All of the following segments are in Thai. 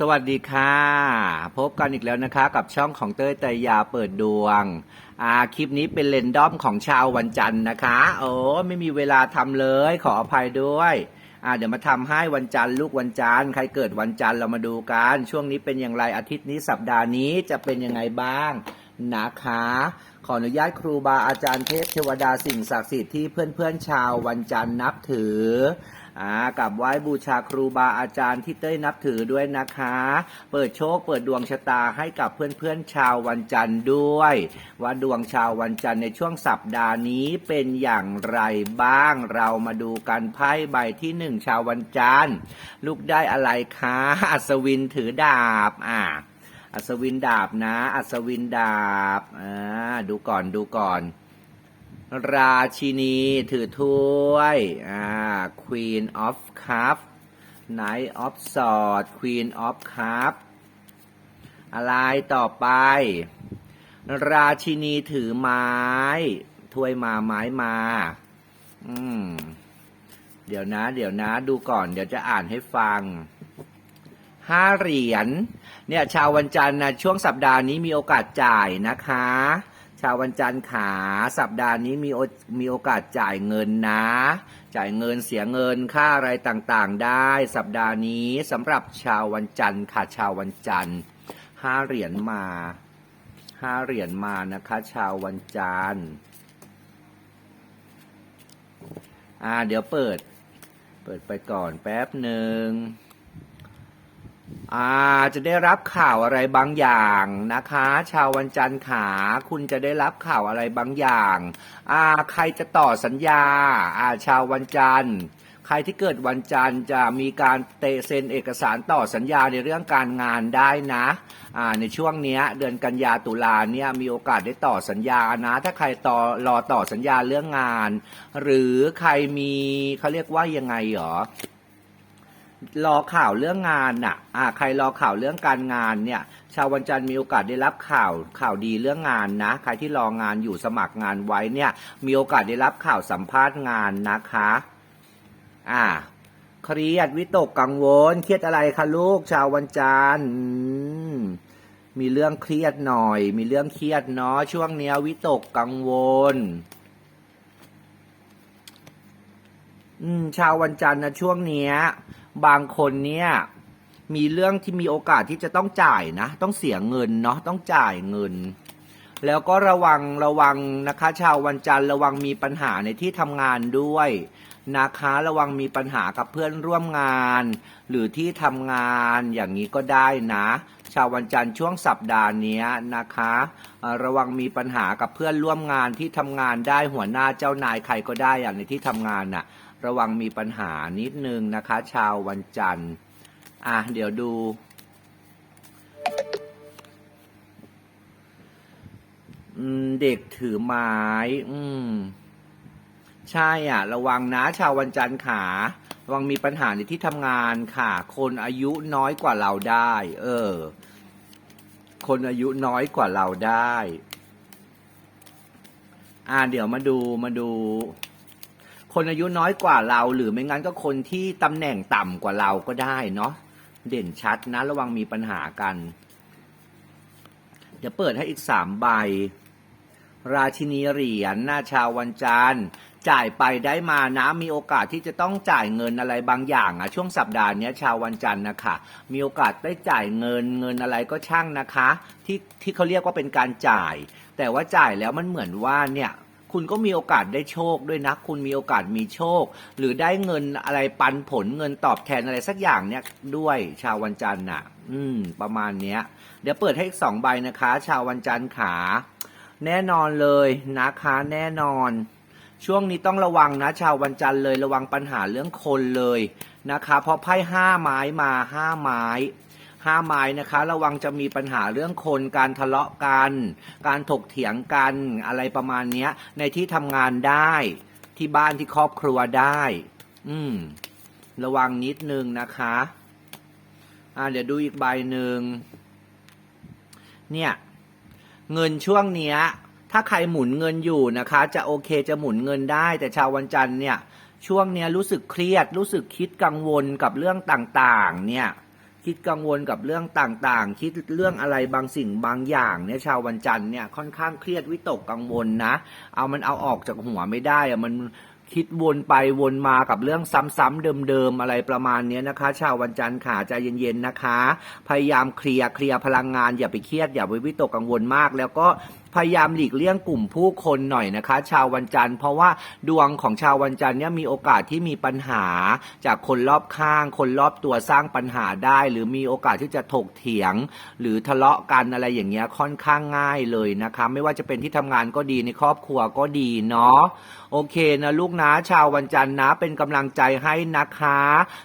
สวัสดีค่ะ พบกันอีกแล้วนะคะ กับช่องของเต้ยแต่ยาเปิดดวงอ่าคลิปนี้เป็นเลนดอมของชาววันจันทร์นะคะ โอ้ไม่มีเวลาทำเลย ขออภัยด้วยอ่าเดี๋ยวมาทำให้วันจันทร์ลูกวันจันทร์ใครเกิดวันจันทร์เรามาดูกัน ช่วงนี้เป็นอย่างไรอาทิตย์นี้สัปดาห์นี้จะเป็นยังไงบ้าง นะคะ ขออนุญาตครูบาอาจารย์เทพเทวดาสิ่งศักดิ์สิทธิ์ที่เพื่อนๆชาววันจันทร์นับถืออ่ากับไหว้บูชาครูบาอาจารย์ที่เต้ยนับถือด้วยนะคะ เปิดโชคเปิดดวงชะตาให้กับเพื่อนๆชาววันจันทร์ด้วย ว่าดวงชาววันจันทร์ในช่วงสัปดาห์นี้เป็นอย่างไรบ้าง เรามาดูกันไพ่ใบที่หนึ่งชาววันจันทร์ลูกได้อะไรคะอัศวินถือดาบอ่า อัศวินดาบนะ อัศวินดาบอ่าดูก่อนดูก่อน ราชินีถือถ้วยอ่า Queen of Cup Knight of Sword Queen of Cup อะไรต่อไป ราชินีถือไม้ ถ้วยมาไม้มา อืม เดี๋ยวนะ เดี๋ยวนะ ดูก่อน เดี๋ยวจะอ่านให้ฟัง ห้าเหรียญเนี่ยชาววันจันทร์นะช่วงสัปดาห์นี้มีโอกาสจ่ายนะคะ ชาววันจันทร์ขาสัปดาห์นี้มีมีโอกาสจ่ายเงินนะ จ่ายเงินเสียเงินค่าอะไรต่างๆ ได้สัปดาห์นี้สำหรับชาววันจันทร์ค่ะชาววันจันทร์ห้าเหรียญมาห้าเหรียญมานะคะ ชาววันจันทร์อ่าเดี๋ยวเปิด เปิดไปก่อนแป๊บหนึ่ง อ่าจะได้รับข่าวอะไรบางอย่างนะคะ ชาววันจันทร์ขาคุณจะได้รับข่าวอะไรบางอย่างอ่าใครจะต่อสัญญาอ่าชาววันจันทร์ใครที่เกิดวันจันทร์จะมีการเตะเซ็นเอกสารต่อสัญญาในเรื่องการงานได้นะอ่าในช่วงเนี้ยเดือนกันยาตุลาเนี่ยมีโอกาสได้ต่อสัญญานะ ถ้าใครต่อรอต่อสัญญาเรื่องงาน หรือใครมีเขาเรียกว่ายังไงหรอ รอข่าวเรื่องงานน่ะอ่าใครรอข่าวเรื่องการงานเนี่ย ชาววันจันทร์มีโอกาสได้รับข่าวข่าวดีเรื่องงานนะ ใครที่รองานอยู่สมัครงานไว้เนี่ย มีโอกาสได้รับข่าวสัมภาษณ์งานนะคะ อ่า เครียดวิตกกังวล เครียดอะไรคะลูก ชาววันจันทร์มมีเรื่องเครียดหน่อย มีเรื่องเครียดเนาะช่วงเนี้ยวิตกกังวลอืมชาววันจันทร์นะช่วงเนี้ย บางคนเนี่ยมีเรื่องที่มีโอกาสที่จะต้องจ่ายนะ ต้องเสียเงินเนาะต้องจ่ายเงิน แล้วก็ระวังระวังนะคะ ชาววันจันทร์ระวังมีปัญหาในที่ทำงานด้วย นะคะ ระวังมีปัญหากับเพื่อนร่วมงาน หรือที่ทำงานอย่างนี้ก็ได้นะ ชาววันจันทร์ช่วงสัปดาห์นี้นะคะ ระวังมีปัญหากับเพื่อนร่วมงานที่ทำงานได้หัวหน้าเจ้านายใครก็ได้อย่างในที่ทำงานน่ะ ระวังมีปัญหานิดนึงนะคะ ชาววันจันทร์อะเดี๋ยวดูเด็กถือไม้ อืม ใช่อะ ระวังนะชาววันจันทร์ขาระวังมีปัญหาในที่ทำงานค่ะ คนอายุน้อยกว่าเราได้ เออ คนอายุน้อยกว่าเราได้ อ่า เดี๋ยวมาดูมาดู คนอายุน้อยกว่าเรา หรือไม่งั้นก็คนที่ตำแหน่งต่ำกว่าเราก็ได้เนาะเด่นชัดนะ ระวังมีปัญหากัน เดี๋ยวเปิดให้อีกสามใบราชินีเหรียญหน้าชาววันจันทร์ จ่ายไปได้มานะมีโอกาสที่จะต้องจ่ายเงินอะไรบางอย่างอะช่วงสัปดาห์นี้ชาววันจันทร์นะคะมีโอกาสได้จ่ายเงินเงินอะไรก็ช่างนะคะ ที่ที่เขาเรียกว่าเป็นการจ่าย แต่ว่าจ่ายแล้วมันเหมือนว่าเนี่ยคุณก็มีโอกาสได้โชคด้วยนะ คุณมีโอกาสมีโชค หรือได้เงินอะไรปันผลเงินตอบแทนอะไรสักอย่างเนี่ยด้วยชาววันจันทร์น่ะ อืม ประมาณเนี้ย เดี๋ยวเปิดให้อีกสองใบนะคะ ชาววันจันทร์ขา แน่นอนเลยนะคะ แน่นอน ช่วงนี้ต้องระวังนะ ชาววันจันทร์เลยระวังปัญหาเรื่องคนเลยนะคะ เพราะไพ่ห้าไม้มาห้าไม้ห้าไม้นะคะ ระวังจะมีปัญหาเรื่องคนการทะเลาะกัน การถกเถียงกันอะไรประมาณนี้ในที่ทำงานได้ที่บ้านที่ครอบครัวได้ อืม ระวังนิดนึงนะคะ อ่า เดี๋ยวดูอีกใบหนึ่งเนี่ย เงินช่วงเนี้ย ถ้าใครหมุนเงินอยู่นะคะ จะโอเคจะหมุนเงินได้ แต่ชาววันจันทร์เนี่ยช่วงเนี้ยรู้สึกเครียด รู้สึกคิดกังวลกับเรื่องต่างๆ เนี่ยคิดกังวลกับเรื่องต่างๆ คิดเรื่องอะไรบางสิ่งบางอย่างเนี่ยชาววันจันทร์เนี่ยค่อนข้างเครียดวิตกกังวลนะ เอามันเอาออกจากหัวไม่ได้อะมันคิดวนไปวนมากับเรื่องซ้ำๆเดิมๆอะไรประมาณเนี้ยนะคะ ชาววันจันทร์ค่ะใจเย็นๆนะคะ พยายามเคลียร์เคลียร์พลังงานอย่าไปเครียดอย่าไปวิตกกังวลมาก แล้วก็ พยายามหลีกเลี่ยงกลุ่มผู้คนหน่อยนะคะ ชาววันจันทร์เพราะว่าดวงของชาววันจันทร์เนี่ยมีโอกาสที่มีปัญหา จากคนรอบข้าง คนรอบตัวสร้างปัญหาได้ หรือมีโอกาสที่จะถกเถียง หรือทะเลาะกันอะไรอย่างเงี้ยค่อนข้างง่ายเลยนะคะ ไม่ว่าจะเป็นที่ทำงานก็ดีในครอบครัวก็ดีเนาะโอเคนะลูกนะชาววันจันทร์นะ เป็นกำลังใจให้นะคะ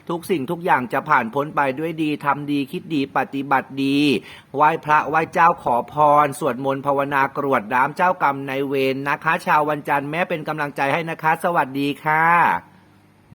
ทุกสิ่งทุกอย่างจะผ่านพ้นไปด้วยดีทำดีคิดดีปฏิบัติดีไหว้พระไหว้เจ้าขอพร สวดมนต์ภาวนากรวดน้ำเจ้ากรรมในเวรนะคะ ชาววันจันทร์แม่เป็นกำลังใจให้นะคะ สวัสดีค่ะ